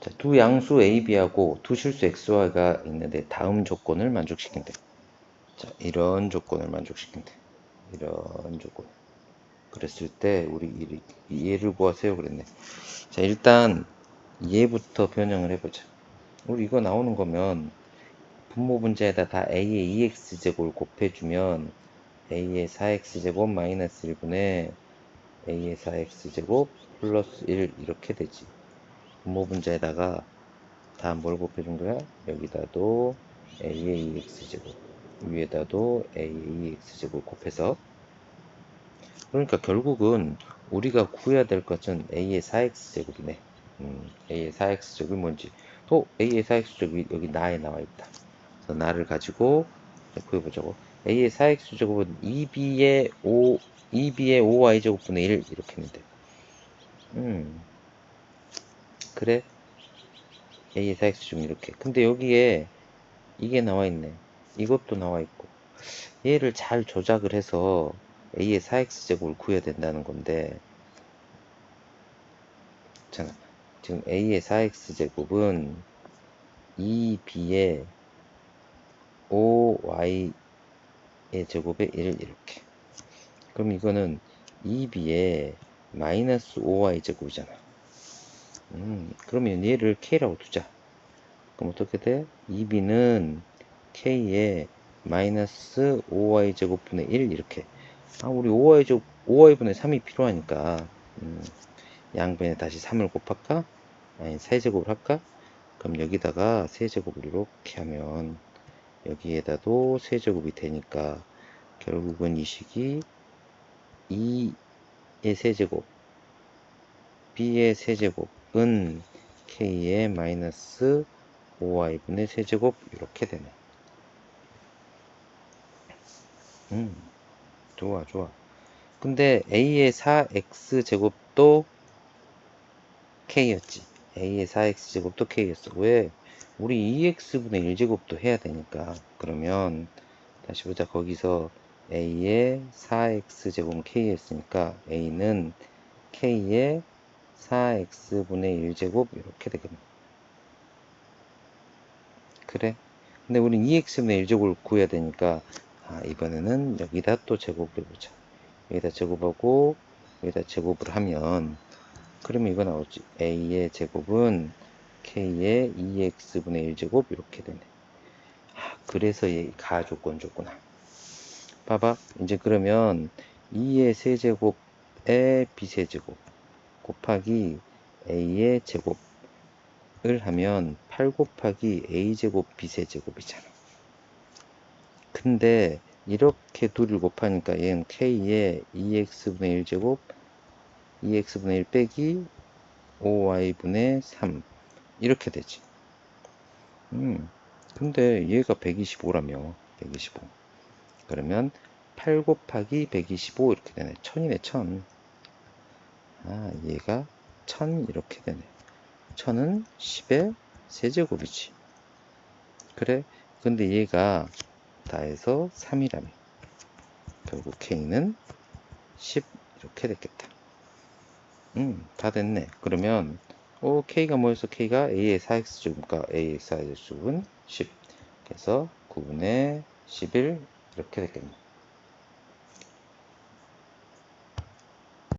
자, 두 양수 a, b하고 두 실수 x, y가 있는데 다음 조건을 만족시킨대. 자, 이런 조건을 만족시킨대. 이런 조건. 그랬을 때 우리 이- 얘를 구하세요 그랬네. 자, 일단 얘부터 변형을 해보자. 우리 이거 나오는 거면 분모 분자에다 다 a의 2x제곱을 곱해주면 a의 4x제곱 마이너스 1분의 a의 4x제곱 플러스 1 이렇게 되지. 분모 분자에다가 다 뭘 곱해준 거야? 여기다도 a의 2x제곱 위에다도 a의 2x제곱 곱해서 그러니까 결국은 우리가 구해야 될 것은 a의 4x제곱이네. 음, a의 4x제곱이 뭔지. 또 a의 4x제곱이 여기 나에 나와 있다. 그래서 나를 가지고 구해보자고. a의 4x제곱은 2b의 5, 2b의 5y제곱분의 1 이렇게 했는데. 음, 그래. a의 4x제곱 이렇게. 근데 여기에 이게 나와 있네. 이것도 나와 있고. 얘를 잘 조작을 해서 a의 4x제곱을 구해야 된다는 건데 자, 지금 a의 4x제곱은 2b의 5y의 제곱의 1 이렇게 그럼 이거는 2b의 마이너스 5y 제곱이잖아 음, 그러면 얘를 k라고 두자 그럼 어떻게 돼? 2b는 k의 마이너스 5y 제곱분의 1 이렇게 아, 우리 5y 제 5y분의 3이 필요하니까 음, 양변에 다시 3을 곱할까? 아니 세제곱을 할까? 그럼 여기다가 세제곱을 이렇게 하면 여기에다도 세제곱이 되니까 결국은 이 식이 2의 세제곱 b의 세제곱 은 k의 마이너스 5y분의 세제곱 이렇게 되네. 음 좋아 좋아. 근데 a의 4x 제곱도 k였지. a의 4x 제곱도 k였어. 왜? 우리 2x분의 1제곱도 해야 되니까. 그러면 다시 보자. 거기서 a의 4x 제곱은 k였으니까 a는 k의 4x분의 1제곱 이렇게 되겠네 그래 근데 우린 2x분의 1제곱을 구해야 되니까 아, 이번에는 여기다 또 제곱을 해보자. 여기다 제곱하고 여기다 제곱을 하면 그러면 이거 나오지. a의 제곱은 k의 2x분의 1제곱 이렇게 되네. 아, 그래서 얘 가 조건 줬구나. 봐봐. 이제 그러면 2의 세제곱의 b세제곱 곱하기 a의 제곱을 하면 8 곱하기 a제곱 b세제곱이잖아. 근데 이렇게 둘을 곱하니까 얘는 k의 2x분의 1제곱 2x분의 1 빼기 5y분의 3 이렇게 되지. 음 근데 얘가 125라며 125 그러면 8 곱하기 125 이렇게 되네. 1000이네 1000 아, 얘가 1000 이렇게 되네. 1000은 10의 세제곱이지. 그래? 근데 얘가 다 해서 3이라며. 결국 k는 10 이렇게 됐겠다. 음, 다 됐네. 그러면 어, k가 뭐였어? k가 a의 4x제곱과 a의 4x제곱은 10 그래서 9분의 11 이렇게 됐겠네